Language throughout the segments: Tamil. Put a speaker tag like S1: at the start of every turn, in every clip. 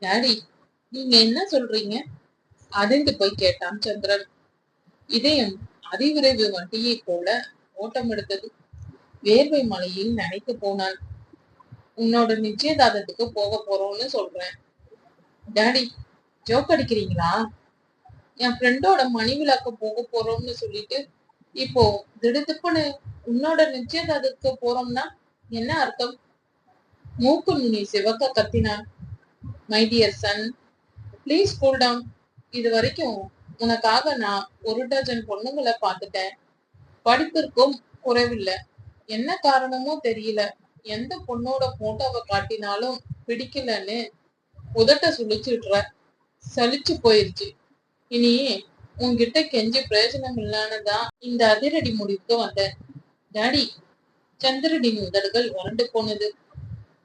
S1: டாடி நீங்க என்ன சொல்றீங்க? அதிர்ந்து போய் கேட்டான் சந்திரன். இதயம் அதிவிரைவு வண்டியைப் போல ஓட்டம் எடுத்தது. வேர்வை மலையில் நனைத்து போனான். உன்னோட நிச்சயதார்த்தத்துக்கு போக போறோம்னு சொல்றேன். Daddy joke அடிக்கிறீங்களா? என் ஃப்ரெண்டோட மணி விழாக்கு போக போறோம்னு சொல்லிட்டு இப்போ திடுதிப்புன்னு உன்னோட நிச்சயதார்த்தத்துக்கு போறோம்னா என்ன அர்த்தம்? மூக்கு நுனி சிவக்க கத்தினான். My dear son please cool down இது வரைக்கும் உனக்காக நான் ஒரு டஜன் பொண்ணுங்களை பார்த்துட்டேன். படிப்பிற்கும் குறைவில்லை. என்ன காரணமோ தெரியல. எந்த பொண்ணோட போட்டோவை காட்டினாலும் பிடிக்கலன்னு உதட்ட சுழிச்சுடுற சலிச்சு போயிருச்சு. இனி உன்கிட்ட கெஞ்சி பிரயோஜனம் இல்லானதான் இந்த அதிரடி முடிவுக்கு வந்தேன். டாடி சந்திரனின் உதடுகள் வறண்டு போனது.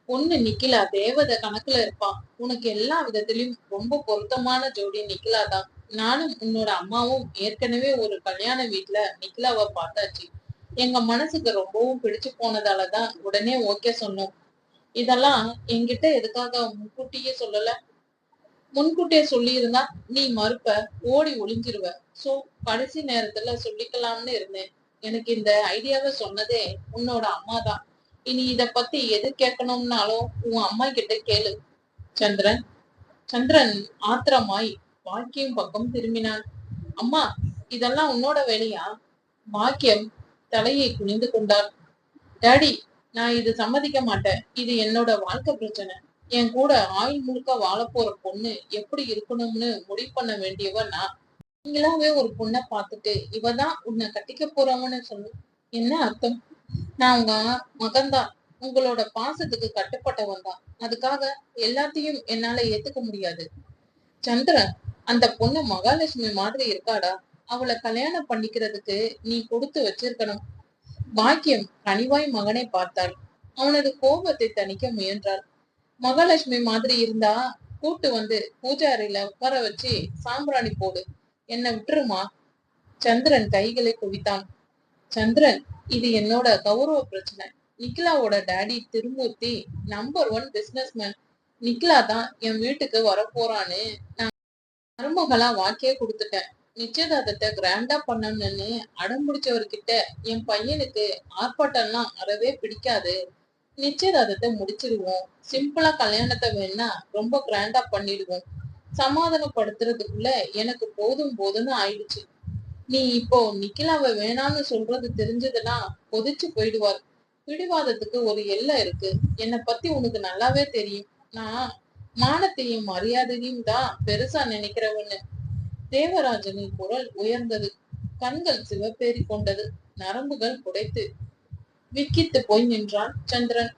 S1: பொண்ணு நிக்கிலா தேவதை கணக்குல இருப்பான் உனக்கு எல்லா விதத்திலும் ரொம்ப பொருத்தமான ஜோடி நிக்கிலா தான். நானும் உன்னோட அம்மாவும் ஏற்கனவே ஒரு கல்யாண வீட்டுல நிக்கிலாவை பார்த்தாச்சு. எங்க மனசுக்கு ரொம்பவும் பிடிச்சு போனதாலதான் உடனே ஓகே சொன்னோம். இதெல்லாம் என்கிட்ட எதுக்காக முன்கூட்டியே சொல்லல? முன்கூட்டியே சொல்லியிருந்தா நீ மறுப்ப ஓடி ஒளிஞ்சிருவ. சோ கடைசி நேரத்துல சொல்லிக்கலாம்னு இருந்தேன். எனக்கு இந்த ஐடியாவை சொன்னதே உன்னோட அம்மா தான். இனி இத பத்தி எது கேட்கணும்னாலும் உன் அம்மா கிட்ட கேளு. சந்திரன். சந்திரன் ஆத்திரமாய் பாக்கியம் பக்கம் திரும்பினான். அம்மா இதெல்லாம் உன்னோட வேலையா? பாக்கியம் தலையை குனிந்து கொண்டார் டேடி நான் இது சம்மதிக்க மாட்டேன். இது என்னோட வாழ்க்கை பிரச்சனை. என் கூட ஆயுள் முழுக்க வாழப்போற போற பொண்ணு எப்படி இருக்கணும்னு முடிவு பண்ண வேண்டியவ நான். நீங்களாவே ஒரு பொண்ணை பார்த்துட்டு இவதான் உன்னை கட்டிக்க போறவன்னு சொல்லு. என்ன அர்த்தம்? நான் உங்க மகன்தான். உங்களோட பாசத்துக்கு கட்டுப்பட்டவன் தான். அதுக்காக எல்லாத்தையும் என்னால ஏத்துக்க முடியாது. சந்திரன் அந்த பொண்ணு மகாலட்சுமி மாதிரி இருக்காடா. அவளை கல்யாணம் பண்ணிக்கிறதுக்கு நீ கொடுத்து வச்சிருக்கணும். பாக்கியம் கனிவாய் மகனை பார்த்தாள். அவனது கோபத்தை தணிக்க முயன்றாள். மகாலட்சுமி மாதிரி இருந்தா கூட்டு வந்து பூஜாரில உட்கார வச்சு சாம்பிராணி போடு. என்ன விட்டுருமா? சந்திரன் கைகளை குவித்தான். சந்திரன் இது என்னோட கௌரவ பிரச்சனை. நிக்கிலாவோட daddy Thirumurthy number one business Nikhila தான் என் வீட்டுக்கு வரப்போறான்னு நான் மருமகளா வாக்கியே கொடுத்துட்டேன். நிச்சயதார்த்தத்தை கிராண்டா பண்ணணும்னு அடம் பிடிச்சவர்கிட்ட என் பையனுக்கு ஆர்ப்பாட்டம்லாம் அறவே பிடிக்காது. நிச்சயதார்த்தத்தை முடிச்சிடுவோம் சிம்பிளா கல்யாணத்தை வேணா ரொம்ப கிராண்டா பண்ணிடுவோம். சமாதானப்படுத்துறதுக்குள்ள எனக்கு போதும் போதும்னு ஆயிடுச்சு. நீ இப்போ நிக்கிலாவை வேணான்னு சொல்றது தெரிஞ்சதுன்னா கொதிச்சு போயிடுவார். பிடிவாதத்துக்கு ஒரு எல்லை இருக்கு. என்னை பத்தி உனக்கு நல்லாவே தெரியும். நான் மானத்தையும் மரியாதையும் தான் பெருசா நினைக்கிறவன்னு. தேவராஜனின் குரல் உயர்ந்தது. கண்கள் சிவப்பேறி கொண்டது. நரம்புகள் புடைத்து விக்கித்து போய் நின்றான் சந்திரன்.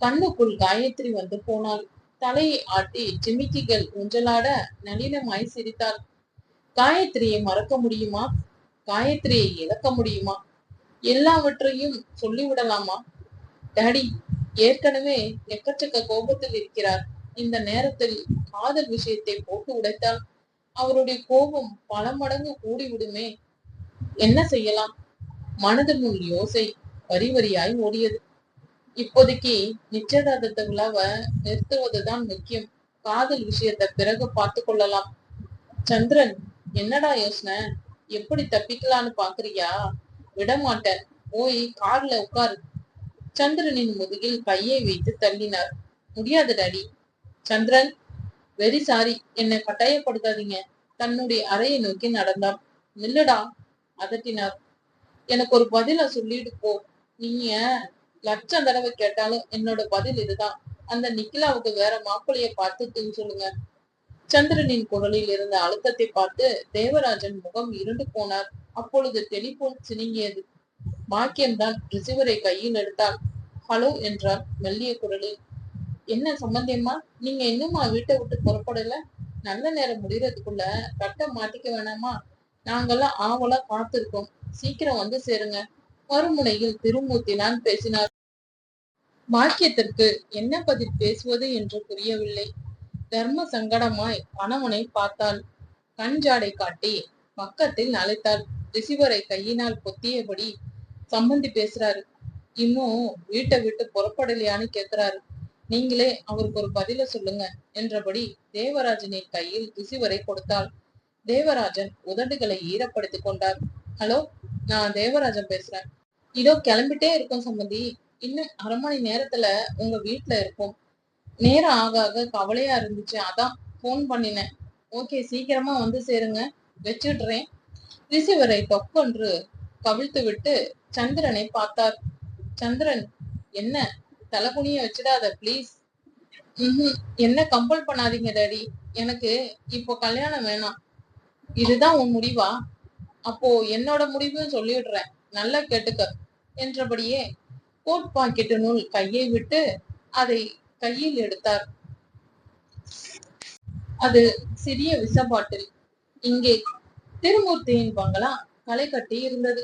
S1: கண்ணுக்குள் காயத்ரி வந்து போனாள். தலையை ஆட்டி ஜிமிக்கிகள் ஊஞ்சலாட நளினமாய் சிரித்தாள். காயத்ரியை மறக்க முடியுமா? காயத்ரியை இழக்க முடியுமா? எல்லாவற்றையும் சொல்லிவிடலாமா? டாடி ஏற்கனவே எக்கச்சக்க கோபத்தில் இருக்கிறார். இந்த நேரத்தில் காதல் விஷயத்தை போட்டு உடைத்தால் அவருடைய கோபம் பல மடங்கு கூடிவிடுமே. என்ன செய்யலாம்? மனதினுள் யோசை வரி வரியாய் ஓடியது. இப்போதைக்கு நிச்சயதார்த்தத்தை விழாவை நிறுத்துவதுதான் முக்கியம். காதல் விஷயத்தை பிறகு பார்த்து கொள்ளலாம். சந்திரன் என்னடா யோசனை? எப்படி தப்பிக்கலான்னு பாக்குறியா? விடமாட்டேன். போய் கார்ல உட்காரு. சந்திரனின் முதுகில் கையை வைத்து தள்ளினார். முடியாது டாடி. சந்திரன் வெரி சாரி. என்னை கட்டாயப்படுத்தாதீங்க. தன்னுடைய அறையை நோக்கி நடந்தார் நில்லுடா அதட்டினார். எனக்கு ஒரு பதில சொல்லிட்டு போ. நீங்க லட்சம் தடவை கேட்டாலும் என்னோட பதில் இதுதான். அந்த நிக்கிலாவுக்கு வேற மாப்பிள்ளைய பார்த்துட்டுன்னு சொல்லுங்க. சந்திரனின் குரலில் இருந்த அழுத்தத்தை பார்த்து தேவராஜன் முகம் இருண்டு போனார். அப்பொழுது டெலிபோன் சினிங்கியது. பாக்கியம்தான் ரிசீவரை கையில் எடுத்தால். ஹலோ என்றார் மெல்லிய குரலில் என்ன சம்பந்தியம்மா நீங்க இன்னுமா வீட்டை விட்டு புறப்படல? நல்ல நேரம் முடியறதுக்குள்ள கட்ட மாட்டிக்க வேணாமா? நாங்கெல்லாம் ஆவலா காத்திருக்கோம். சீக்கிரம் வந்து சேருங்க. மறுமுனையில் திருமூர்த்தினான் பேசினார். பாக்கியத்திற்கு என்ன பதில் பேசுவது என்று புரியவில்லை. தர்ம சங்கடமாய் கணவனை பார்த்தாள். கண் ஜாடை காட்டி பக்கத்தில் அழைத்தாள். ரிசீவரை கையினால் பொத்தியபடி சம்பந்தி பேசுறாரு. இன்னும் வீட்டை விட்டு புறப்படலையான்னு கேக்குறாரு. நீங்களே அவருக்கு ஒரு பதில சொல்லுங்க என்றபடி தேவராஜனின் கையில் ரிசீவரை கொடுத்தாள். தேவராஜன் உதடுகளை ஈரப்படுத்திக் கொண்டார். ஹலோ நான் தேவராஜன் பேசுறேன். இதோ கிளம்பிட்டே இருக்கோம் சம்பந்தி. இன்னும் அரை மணி நேரத்துல உங்க வீட்டுல இருப்போம். நேரம் ஆக ஆக கவலையா இருந்துச்சு. அதான் ஃபோன் பண்ணினேன். ஓகே சீக்கிரமா வந்து சேருங்க. வச்சுடுறேன். ரிசீவரை தொக்கொன்று கவிழ்த்து விட்டு சந்திரனை பார்த்தார். சந்திரன் என்ன? தலைகுனிய வச்சிடாத ப்ளீஸ் என்ன கம்பல் பண்ணாதீங்க டாடி எனக்கு இப்போ கல்யாணம் வேணாம். இதுதான் உன் முடிவா? அப்போ என்னோட முடிவும் சொல்லிடுறேன். நல்லா கேட்டுக்க. என்றபடியே கோட் நூல் கையை விட்டு அதை கையில் எடுத்தார். அது சிறிய விச பாட்டில். இங்கே திருமூர்த்தியின் பங்களா களை கட்டி இருந்தது.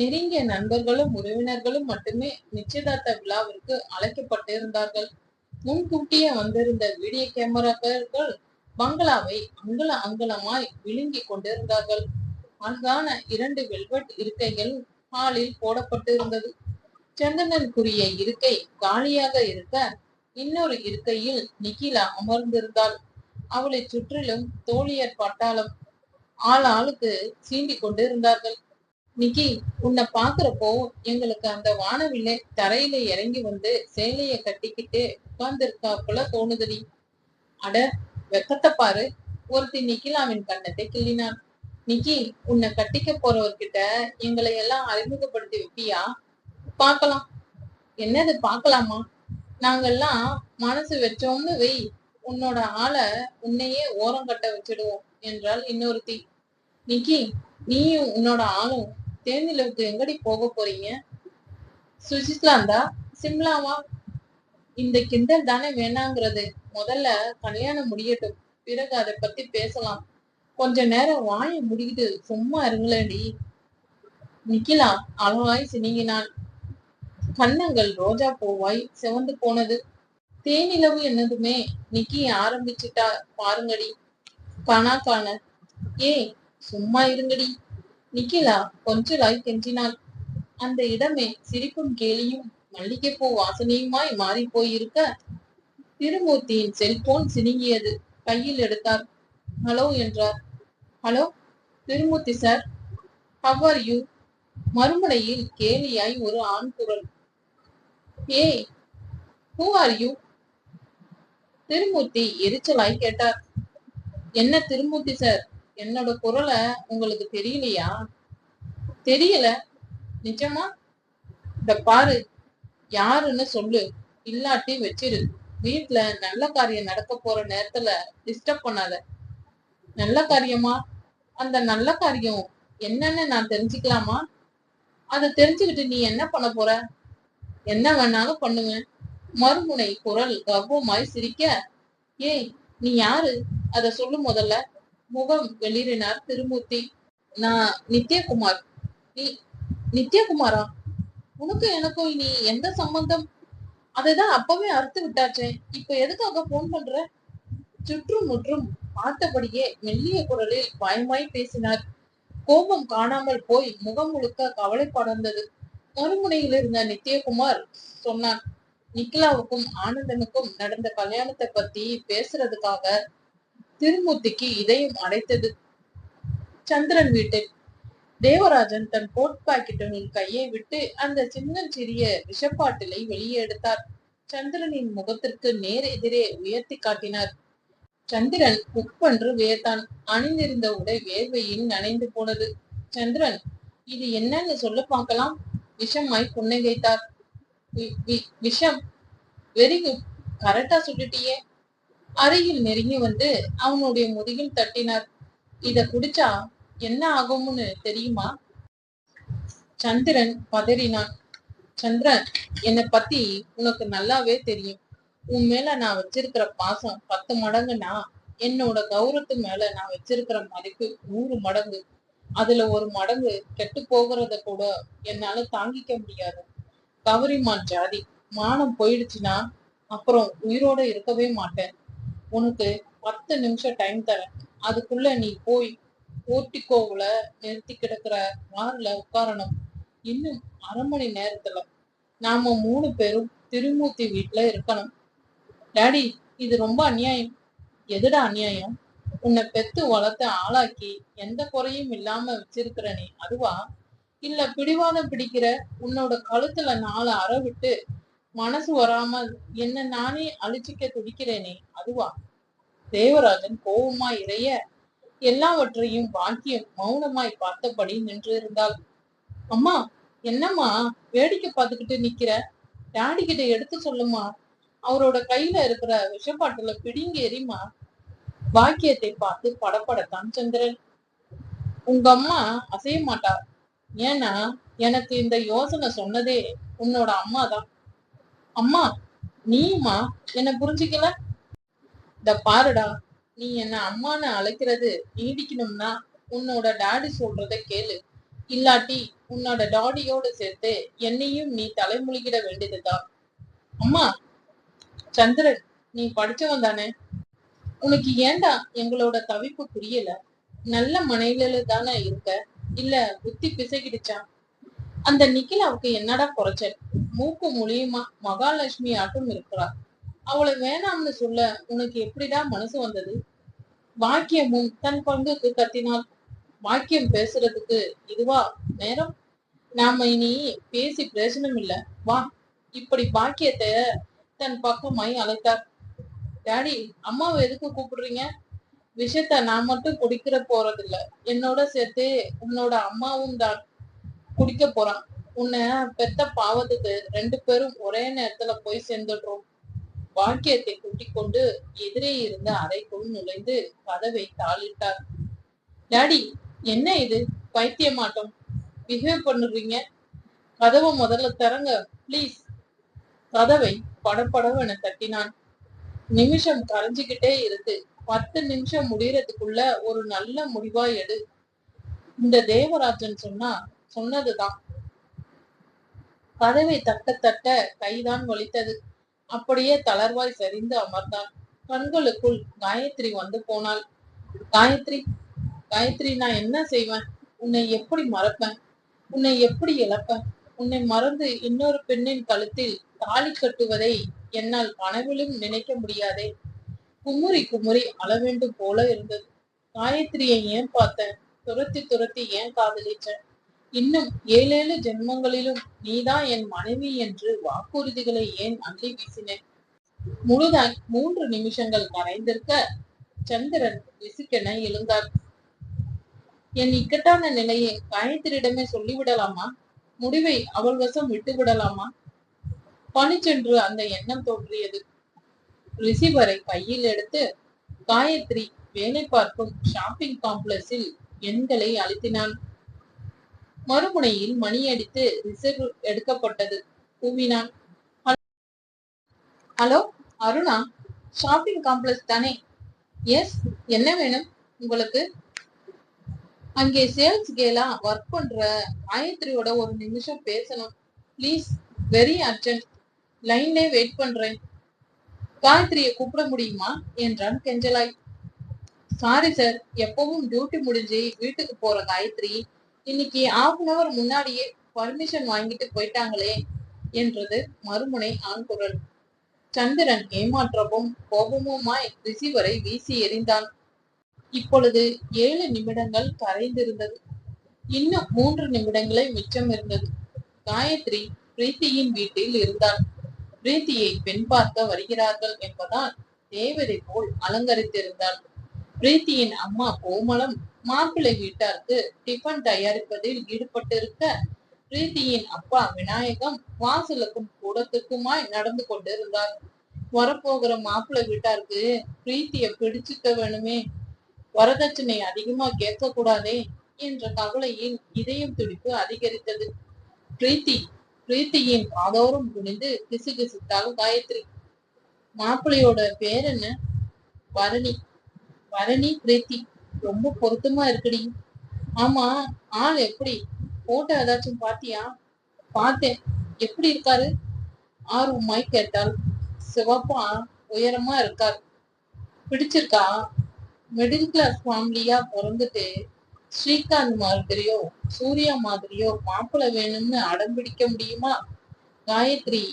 S1: நெருங்கிய நண்பர்களும் உறவினர்களும் மட்டுமே நிச்சயதார்த்த விழாவிற்கு அழைக்கப்பட்டிருந்தார்கள். முன்கூட்டியே வந்திருந்த வீடியோ கேமராக்கள் பங்களாவை அங்குல அங்குலமாய் விழுங்கி கொண்டிருந்தார்கள். அழகான இரண்டு வெல்வெட் இருக்கைகள் ஹாலில் போடப்பட்டிருந்தது. சந்தனனுக்குரிய இருக்கை காலியாக இருக்க இன்னொரு இருக்கையில் நிகிலா அமர்ந்திருந்தாள். அவளை சுற்றிலும் தோழியர் பட்டாளம் ஆள் ஆளுக்கு சீண்டி கொண்டிருந்தார்கள். நிக்கி உன்னை பாக்குறப்போ எங்களுக்கு அந்த வானவில்லை. தரையில இறங்கி வந்து சேலைய கட்டிக்கிட்டு உட்கார்ந்திருக்காப்புல தோணுதடி. அட வெக்கத்தை பாரு. ஒருத்தி நிக்கிலாவின் கண்ணத்தை கிள்ளினான். நிக்கி உன்னை கட்டிக்க போறவர்கிட்ட எங்களை எல்லாம் அறிமுகப்படுத்தி வைப்பியா? பார்க்கலாம். என்னது பார்க்கலாமா? நாங்கெல்லாம் மனசு வச்சோம்னு வை. உன்னோட ஆளை உன்னையே ஓரம் கட்ட வச்சிடுவோம் என்றால் இன்னொருத்தி. நிக்கி நீயும் உன்னோட ஆளும். தேனிலவுக்கு எங்கடி போக போறீங்க? சுவிட்சர்லாந்தா சிம்லாவா? இந்த கிண்டல் தானே வேணாங்கிறது. முதல்ல கல்யாணம் முடியட்டும். பிறகு அதை பத்தி பேசலாம். கொஞ்ச நேரம் வாய முடிக்கிட்டு சும்மா இருங்களேடி நிக்கிலா அழகாய் சினிங்கினான். கன்னங்கள் ரோஜா பூவாய் செவந்து போனது. தேனிலவு என்னதுமே? நிக்கி ஆரம்பிச்சிட்டா பாருங்கடி. காணா காண. ஏ சும்மா இருங்கடி. நிக்கிலா கொஞ்சலாய் கெஞ்சினாள். அந்த இடமே சிரிப்பும் கேலியும் மல்லிகைப்பூ வாசனையுமாய் மாறி போயிருக்க திருமூர்த்தியின் செல்போன் சினுங்கியது. கையில் எடுத்தார். ஹலோ என்றார். Hello Thirumurthy sir. How are you? மறுமுனையில் கேலியாய் ஒரு ஆண் குரல். ஏய் ஹூ ஆர் யூ திருமூர்த்தி எரிச்சலாய் கேட்டார். என்ன திருமூர்த்தி சார் என்னோட குரலை உங்களுக்கு தெரியலையா? தெரியல. நிஜமா? இந்த பாரு. யாருன்னு சொல்லு. இல்லாட்டி வச்சிரு. வீட்டுல நல்ல காரியம் நடக்க போற நேரத்துல டிஸ்டர்ப் பண்ணாத. நல்ல காரியமா? அந்த நல்ல காரியம் என்னன்னு நான் தெரிஞ்சுக்கலாமா? அதை தெரிஞ்சுக்கிட்டு நீ என்ன பண்ண போற? என்ன வேணாலும் பண்ணுவேன் மறுமுனை குரல் கர்வமாய் சிரிக்க ஏய் நீ யாரு? அத சொல்லு முதல்ல முகம் வெளியினார் திருமூர்த்தி. நான் நித்யகுமார். நீ நித்யகுமாரா? உனக்கு எனக்கும் இனி எந்த சம்பந்தம்? அதைதான் அப்பவே அறுத்து விட்டாச்சே. இப்ப எதுக்காக போன் பண்ற? சுற்றும் முற்றும் பார்த்தபடியே மெல்லிய குரலில் பயமாய் பேசினார். கோபம் காணாமல் போய் முகம் முழுக்க கவலை படர்ந்தது. மறுமுனையில் இருந்த நித்யகுமார் சொன்னான் நிக்கிலாவுக்கும் ஆனந்தனுக்கும் நடந்த கல்யாணத்தை பத்தி பேசுறதுக்காக திருமூர்த்திக்கு இதயம் அடைத்தது. சந்திரன் வீட்டில் தேவராஜன் தன் கோட் பாக்கெட்டினுள் கையை விட்டு அந்த சின்ன சிறிய விஷப்பாட்டிலை வெளியே எடுத்தார். சந்திரனின் முகத்திற்கு நேர் எதிரே உயர்த்தி காட்டினார். சந்திரன் உப்பென்று வியத்தான். அணிந்திருந்த உடை வேர்வையில் நனைந்து போனது. சந்திரன் இது என்னன்னு சொல்ல பார்க்கலாம். விஷமாய் புன்னகைத்தார் விஷம் வெரி குட் கரெக்டா சுட்டுட்டியே. அருகில் நெருங்கி வந்து அவனுடைய முதுகில் தட்டினார். இத குடிச்சா என்ன ஆகும்னு தெரியுமா? சந்திரன் பதறினான். சந்திரன் என்னை பத்தி உனக்கு நல்லாவே தெரியும். உன் மேல நான் வச்சிருக்கிற பாசம் பத்து மடங்குனா என்னோட கௌரவத்து மேல நான் வச்சிருக்கிற மதிப்பு நூறு மடங்கு. அதுல ஒரு மடங்கு கெட்டு போகிறத கூட என்னால தாங்கிக்க முடியாது. கவரிமான் ஜாதி. மானம் போயிடுச்சுன்னா அப்புறம் உயிரோட இருக்கவே மாட்டேன். உனக்கு பத்து நிமிஷம் டைம் தரேன். அதுக்குள்ள நீ போய் போர்ட்டிகோவுல நிறுத்தி கிடக்குற கார்ல உட்காரணும். இன்னும் அரை மணி நேரத்துல நாம மூணு பேரும் திருமூர்த்தி வீட்டுல இருக்கணும். டாடி இது ரொம்ப அநியாயம். எதுடா அநியாயம்? உன்னை பெத்து வளர்த்து ஆளாக்கி எந்த குறையும் இல்லாம வச்சிருக்கிறனே அதுவா? இல்ல பிடிவாதம் பிடிக்கிற உன்னோட கழுத்துல நாலு அற விட்டு மனசு வராம என்ன நானே அழிச்சிக்க துடிக்கிறேனே அதுவா? தேவராஜன் கோபமா இறைய எல்லாவற்றையும் பாக்கியம் மௌனமாய் பார்த்தபடி நின்றிருந்தாள். அம்மா என்னம்மா வேடிக்கை பார்த்துக்கிட்டு நிக்கிற? டாடி கிட்ட எடுத்து சொல்லுமா? அவரோட கையில இருக்கிற விஷப்பாட்டுல பிடிங்கேறிமா பாக்கியத்தை பார்த்து படப்படத்தான் சந்திரன் உங்க அம்மா அசைய மாட்டா. ஏன்னா எனக்கு இந்த யோசனை சொன்னதே உன்னோட அம்மா தான். அம்மா நீமா என்ன புரிஞ்சுக்கல? இந்த பாருடா நீ என்ன அம்மான்னு அழைக்கிறது நீடிக்கணும்னா உன்னோட டாடி சொல்றத கேளு. இல்லாட்டி உன்னோட டாடியோட சேர்த்து என்னையும் நீ தலைமுழுகிட வேண்டியதுதான். அம்மா சந்திரன் நீ படிச்சவன் தானே? உனக்கு ஏன்டா எங்களோட தவிப்பு புரியல? நல்ல மனைவில தானே இருக்க? இல்ல புத்தி பிசைகிடுச்சா? அந்த நிக்கிலாவுக்கு என்னடா குறைச்சல்? மூக்கு மூலியமா மகாலட்சுமி ஆட்டும் இருக்கிறா. அவளை வேணாம்னு சொல்ல உனக்கு எப்படிடா மனசு வந்தது? வாக்கியமும் தன் பங்குக்கு கத்தினாள். வாக்கியம் பேசுறதுக்கு இதுவா நேரம்? நாம இனி பேசி பிரயோஜனம் இல்ல வா. இப்படி பாக்கியத்தை தன் பக்கமாய் அழைத்தார். டாடி அம்மாவை எதுக்கு கூப்பிடுறீங்க? விஷயத்த நான் மட்டும் குடிக்கிற போறதில்ல. என்னோட சேர்த்து உன்னோட அம்மாவும் தான் குடிக்க போறான். உன்னை பெத்த பாவத்துக்கு ரெண்டு பேரும் ஒரே நேரத்துல போய் சேர்ந்துடுறோம். வாக்கியத்தை கூட்டிக் கொண்டு எதிரே இருந்த அறைக்குள் நுழைந்து கதவை தாளிட்டார். டாடி என்ன இது? பைத்தியமாட்டம். பிஹேவ் பண்ணுறீங்க. கதவை முதல்ல திறங்க ப்ளீஸ் கதவை படப்படவென தட்டினான். நிமிஷம் கரைஞ்சுக்கிட்டே இருக்கு. பத்து நிமிஷம் முடியறதுக்குள்ள ஒரு நல்ல முடிவா எடு. இந்த தேவராஜன் சொன்னா சொன்னதுதான். கதவை தட்ட தட்ட கைதான் வலித்தது. அப்படியே தளர்வாய் சரிந்து அமர்ந்தான். கண்களுக்குள் காயத்ரி வந்து போனாள். காயத்ரி காயத்ரி நான் என்ன செய்வேன்? உன்னை எப்படி மறப்பேன்? உன்னை எப்படி இழப்பேன்? உன்னை மறந்து இன்னொரு பெண்ணின் கழுத்தில் தாலி கட்டுவதை என்னால் கனவிலும் நினைக்க முடியாதே. குமுறி குமுறி அளவேண்டும் போல இருந்தது. காயத்ரியை ஏன் பார்த்தேன் துரத்தி துரத்தி ஏன் காதலிச்சேன் இன்னும் ஏழேழு ஜென்மங்களிலும் நீதான் என் மனைவி என்று வாக்குறுதிகளை ஏன் அள்ளி வீசினேன் முழுதாய் மூன்று நிமிஷங்கள் கரைந்திருக்க சந்திரன் விசுக்கென எழுந்தார். என் இக்கட்டான நிலையை காயத்ரியிடமே சொல்லிவிடலாமா? முடிவை அவள் வசம் விட்டு விடலாமா பணிச்சென்று அந்த எண்ணம் தோன்றியது. ரிசீவரை கையில் எடுத்து காயத்ரி வேலை பார்க்கும் ஷாப்பிங் காம்ப்ளெக்ஸில் எண்களை அழுத்தினான். மறுமுனையில் மணி அடித்து ரிசர்வ் எடுக்கப்பட்டது கூவினான். ஹலோ அருணா ஷாப்பிங் காம்ப்ளெக்ஸ் தானே? எஸ் என்ன வேணும் உங்களுக்கு? அங்கே சேல்ஸ் கேலா ஒர்க் பண்ற காயத்ரியோட ஒரு நிமிஷம் பேசணும். Please very urgent. லைன்லே வெயிட் பண்றேன். காயத்ரிய கூப்பிட முடியுமா? என்றான் கெஞ்சலாய். சாரி சார் எப்பவும் டியூட்டி முடிஞ்சு வீட்டுக்கு போற காயத்ரி இன்னைக்கு ஹாஃப் அன் அவர் முன்னாடியே பர்மிஷன் வாங்கிட்டு போயிட்டாங்களே என்றது மறுமுனை ஆண் குரல். சந்திரன் ஏமாற்றமும் கோபமுமாய் ரிசீவரை வீசி எறிந்தான். இப்பொழுது ஏழு நிமிடங்கள் கரைந்திருந்தது. இன்னும் மூன்று நிமிடங்களே மிச்சம் இருந்தது. காயத்ரி பிரீத்தியின் வீட்டில் இருந்தான். பிரீத்தியை பெண் பார்க்க வருகிறார்கள் என்பதால் தேவதை போல் அலங்கரித்திருந்தாள். பிரீத்தியின் அம்மா கோமலம் மாப்பிள்ளை வீட்டாருக்கு டிஃபன் தயாரிப்பதில் ஈடுபட்டிருக்க பிரீத்தியின் அப்பா விநாயகம் வாசலுக்கும் கூடத்துக்குமாய் நடந்து கொண்டிருந்தார். வரப்போகிற மாப்பிள்ளை வீட்டாருக்கு பிரீத்திய பிடிச்சுக்க வேணுமே? வரதட்சணை அதிகமா கேட்க கூடாதே என்ற கவலையில் இதயம் துடிப்பு அதிகரித்தது. பிரீத்தி பிரீத்தியின் காதோறும் குனிந்து கிசு கிசுத்தாள் காயத்ரி மாப்பிள்ளையோட பேர் என்ன? பரணி. பரணி பிரீத்தி ரொம்ப பொருத்தமா இருக்குடி. ஆமா ஆள் எப்படி? போட்டோ ஏதாச்சும் பாத்தியா? பார்த்தேன். எப்படி இருக்காரு? ஆர்வமாய் கேட்டாள். சிவப்பா உயரமா இருக்கார். பிடிச்சிருக்கா? மிடில் கிளாஸ் ஃபேமிலியா பிறந்துட்டு ஸ்ரீகாந்த் மாதிரியோ சூர்யா மாதிரியோ மாப்பிள்ளை வேணும்னு அடம் பிடிக்க முடியுமா? காயத்ரி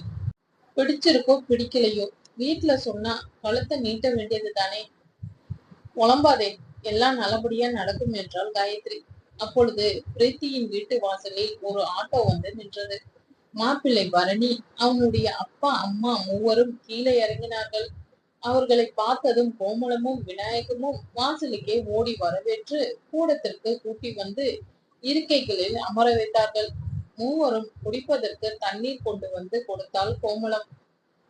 S1: பிடிச்சிருக்கோ பிடிக்கலையோ? வீட்டுல சொன்னா கழுத்தை நீட்ட வேண்டியது தானே? உழம்பாதே எல்லாம் நல்லபடியா நடக்கும் என்றால் காயத்ரி. அப்பொழுது பிரீத்தியின் வீட்டு வாசலில் ஒரு ஆட்டோ வந்து நின்றது. மாப்பிள்ளை பரணி அவனுடைய அப்பா அம்மா மூவரும் கீழே இறங்கினார்கள். அவர்களை பார்த்ததும் கோமளமும் விநாயகமும் வாசலுக்கே ஓடி வரவேற்று கூடத்திற்கு கூட்டி வந்து இருக்கைகளில் அமர வைத்தார்கள். மூவரும் குடிப்பதற்கு தண்ணீர் கொண்டு வந்து கொடுத்தால் கோமளம்.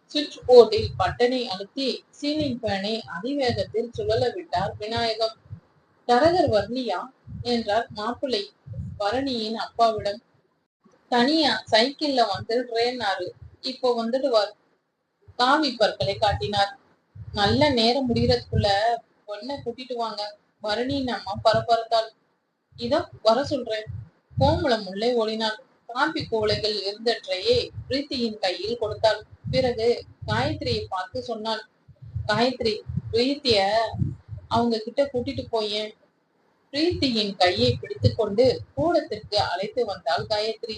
S1: சுவிட்ச் போர்டில் பட்டனை அழுத்தி சீலிங் ஃபேனை அதிவேகத்தில் சுழல விட்டார் விநாயகம். தரகர் வர்ணியா என்றார் மாப்பிள்ளை பரணியின் அப்பாவிடம். தனியா சைக்கிள்ல வந்து வந்துடுறேன்னாரு இப்போ வந்துடுவார். காவி பற்களை காட்டினார். நல்ல நேரம் முடிகிறதுக்குள்ள பொண்ணை கூட்டிட்டு வாங்க. பரணியின் அம்மா பரபரத்தாள் இதோ வர சொல்றேன். கோமளம் உள்ளே ஓடினாள் காம்பி கோலைகள் இருந்த பிரீத்தியின் கையில் கொடுத்தாள். பிறகு காயத்ரியை பார்த்து சொன்னாள் காயத்ரி பிரீத்திய அவங்க கிட்ட கூட்டிட்டு போயேன். பிரீத்தியின் கையை பிடித்துக்கொண்டு கூடத்திற்கு அழைத்து வந்தாள் காயத்ரி.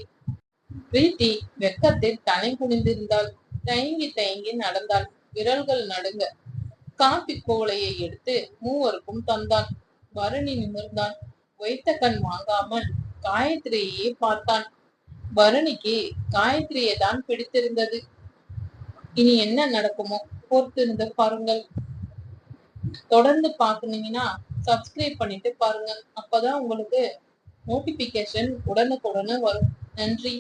S1: பிரீத்தி வெக்கத்தில் தலை குனிந்திருந்தாள். தயங்கி தயங்கி நடந்தாள். விரல்கள் நடுங்க காப்பி கோலையை எடுத்து மூவருக்கும் தந்தான். பரணி நிமிர்ந்தான். வைத்த கண் வாங்காமல் காயத்ரியையே பார்த்தான். பரணிக்கு காயத்ரியை தான் பிடித்திருந்தது. இனி என்ன நடக்குமோ பொறுத்திருந்து பாருங்கள். தொடர்ந்து பாக்குனீங்கன்னா சப்ஸ்கிரைப் பண்ணிட்டு பாருங்க அப்பதான் உங்களுக்கு நோட்டிபிகேஷன் உடனுக்குடனே வரும். நன்றி.